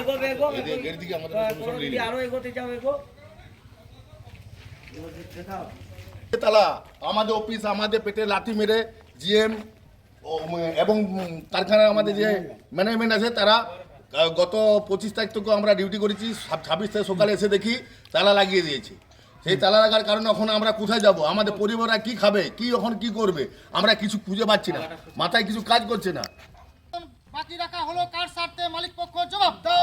এগোবে এগো। আরও এগোতে এগো। তালা আমাদের অফিস আমাদের পেটে লাঠি মেরে জিএম এবং কারখানার আমাদের যে ম্যানেজমেন্ট আছে তারা গত পঁচিশ তারিখ থেকে আমরা ডিউটি করেছি ছাব্বিশ তারিখ সকালে এসে দেখি তালা লাগিয়ে দিয়েছে। সেই তালা লাগার কারণে এখন আমরা কোথায় যাব? আমাদের পরিবাররা কি খাবে? কি এখন কি করবে? আমরা কিছু খুঁজে পাচ্ছি না। মাথায় কিছু কাজ করছে না। বাকি রাখা হলো কার স্বার্থে? মালিক পক্ষ জবাব দাও।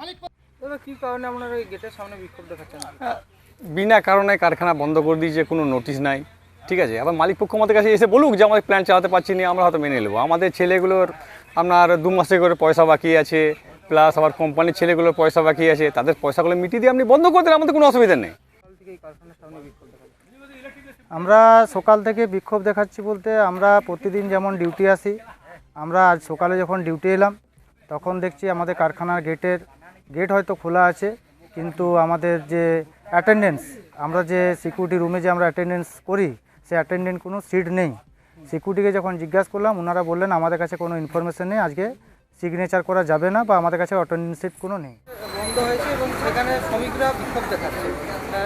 মালিক দাদা কি কারণে আপনারা এই গেটের সামনে বিক্ষোভ দেখাচ্ছেন? বিনা কারণে কারখানা বন্ধ করে দিয়েছে কোনো নোটিশ নাই। ঠিক আছে আবার মালিক পক্ষ আমাদের কাছে এসে বলুক যে আমাদের প্ল্যান চালাতে পারছি না আমরা হয়তো মেনে নেব। আমাদের ছেলেগুলোর আপনার দু মাসে করে পয়সা বাকি আছে প্লাস আবার কোম্পানির ছেলেগুলোর পয়সা বাকি আছে তাদের পয়সাগুলো মিটিয়ে দিয়ে আপনি বন্ধ করে দিলে আমাদের কোনো অসুবিধা নেই। সকাল থেকে এই কারখানার সামনে বিক্ষোভ দেখাচ্ছেন। আমরা সকাল থেকে বিক্ষোভ দেখাচ্ছি বলতে আমরা প্রতিদিন যেমন ডিউটি আসি আমরা আজ সকালে যখন ডিউটি এলাম তখন দেখছি আমাদের কারখানার গেটের গেট হয়তো খোলা আছে কিন্তু আমাদের যে অ্যাটেন্ডেন্স আমরা যে সিকিউরিটি রুমে যে আমরা অ্যাটেন্ডেন্স করি সে অ্যাটেন্ডেন্ট কোনো সিট নেই। সিকিউরিটিকে যখন জিজ্ঞাসা করলাম ওনারা বললেন আমাদের কাছে কোনো ইনফরমেশন নেই আজকে সিগনেচার করা যাবে না বা আমাদের কাছে অ্যাটেন্ডেন্স সিট কোনো নেই। বন্ধ হয়েছে এবং সেখানে শ্রমিকরা বিক্ষোভ দেখাচ্ছে।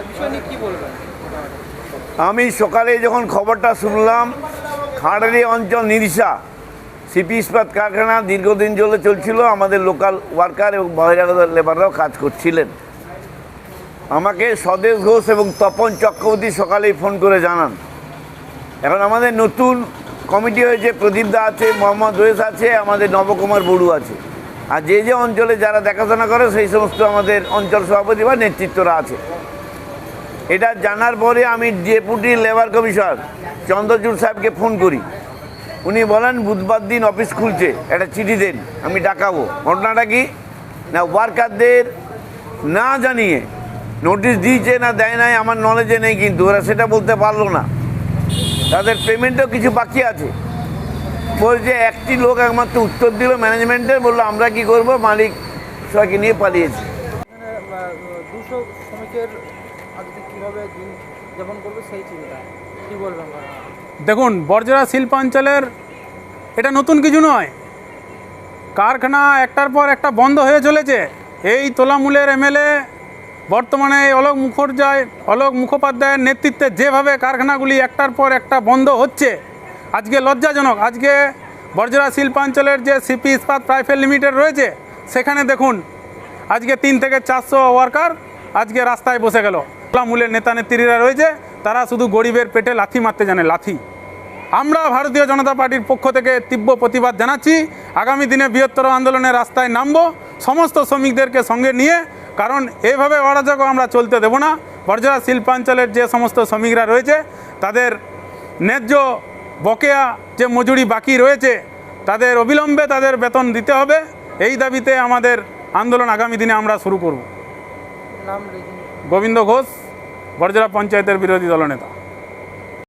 বিষয় নিয়ে কী বলবেন? আমি সকালে যখন খবরটা শুনলাম খাড়ারি অঞ্চল নিরিশা সিপি ইস্পাত কারখানা দীর্ঘদিন চলে চলছিল, আমাদের লোকাল ওয়ার্কার এবং বহিরাগত লেবাররাও কাজ করছিলেন। আমাকে স্বদেশ ঘোষ এবং তপন চক্রবর্তী সকালেই ফোন করে জানান। এখন আমাদের নতুন কমিটি হয়েছে, প্রদীপ দা আছে, মোহাম্মদ রয়েস আছে, আমাদের নবকুমার বড়ু আছে। আর যে যে অঞ্চলে যারা দেখাশোনা করে, সেই সমস্ত আমাদের অঞ্চল সভাপতি বা নেতৃত্বরা আছে। এটা জানার পরে আমি ডেপুটি লেবার কমিশনার চন্দ্রচূড় সাহেবকে ফোন করি। উনি বলেন, বুধবার দিন অফিস খুলছে, একটা চিঠি দেন, আমি ডাকাবো। ঘটনাটা কি? না, ওয়ার্কারদের না জানিয়ে নোটিশ দিয়েছে না দেয় নাই, আমার নলেজে নেই কিন্তু, ওরা সেটা বলতে পারল না। তাদের পেমেন্টও কিছু বাকি আছে। বলছে, একটি লোক একমাত্র উত্তর দিল ম্যানেজমেন্টের বলল, আমরা কি করব? মালিক সবাইকে নিয়ে পালিয়েছি। সেই চিন্তা বলবেন? দেখুন, বর্জরা শিল্পাঞ্চলের এটা নতুন কিছু নয়। কারখানা একটার পর একটা বন্ধ হয়ে চলেছে। এই তোলামূলের এমএলএ বর্তমানে অলোক মুখোপাধ্যায়, অলোক মুখোপাধ্যায়ের নেতৃত্বে যেভাবে কারখানাগুলি একটার পর একটা বন্ধ হচ্ছে, আজকে লজ্জাজনক। আজকে বর্জরা শিল্পাঞ্চলের যে সিপি ইস্পাত প্রাইভেট লিমিটেড রয়েছে, সেখানে দেখুন, আজকে তিন থেকে চারশো ওয়ার্কার আজকে রাস্তায় বসে গেল। তোলামূলের নেতা নেত্রীরা রয়েছে তারা শুধু গরিবের পেটে লাথি মারতে জানে লাথি। আমরা ভারতীয় জনতা পার্টির পক্ষ থেকে তীব্র প্রতিবাদ জানাচ্ছি। আগামী দিনে বৃহত্তর আন্দোলনের রাস্তায় নামব। সমস্ত শ্রমিকদেরকে সঙ্গে নিয়ে কারণ এইভাবে অরাজক আমরা চলতে দেব না। বর্জরা শিল্পাঞ্চলের যে সমস্ত শ্রমিকরা রয়েছে তাদের ন্যায্য বকেয়া যে মজুরি বাকি রয়েছে তাদের অবিলম্বে তাদের বেতন দিতে হবে। এই দাবিতে আমাদের আন্দোলন আগামী দিনে আমরা শুরু করব। গোবিন্দ ঘোষ। বর্জরা পঞ্চায়েতের বিরোধী দলনেতা।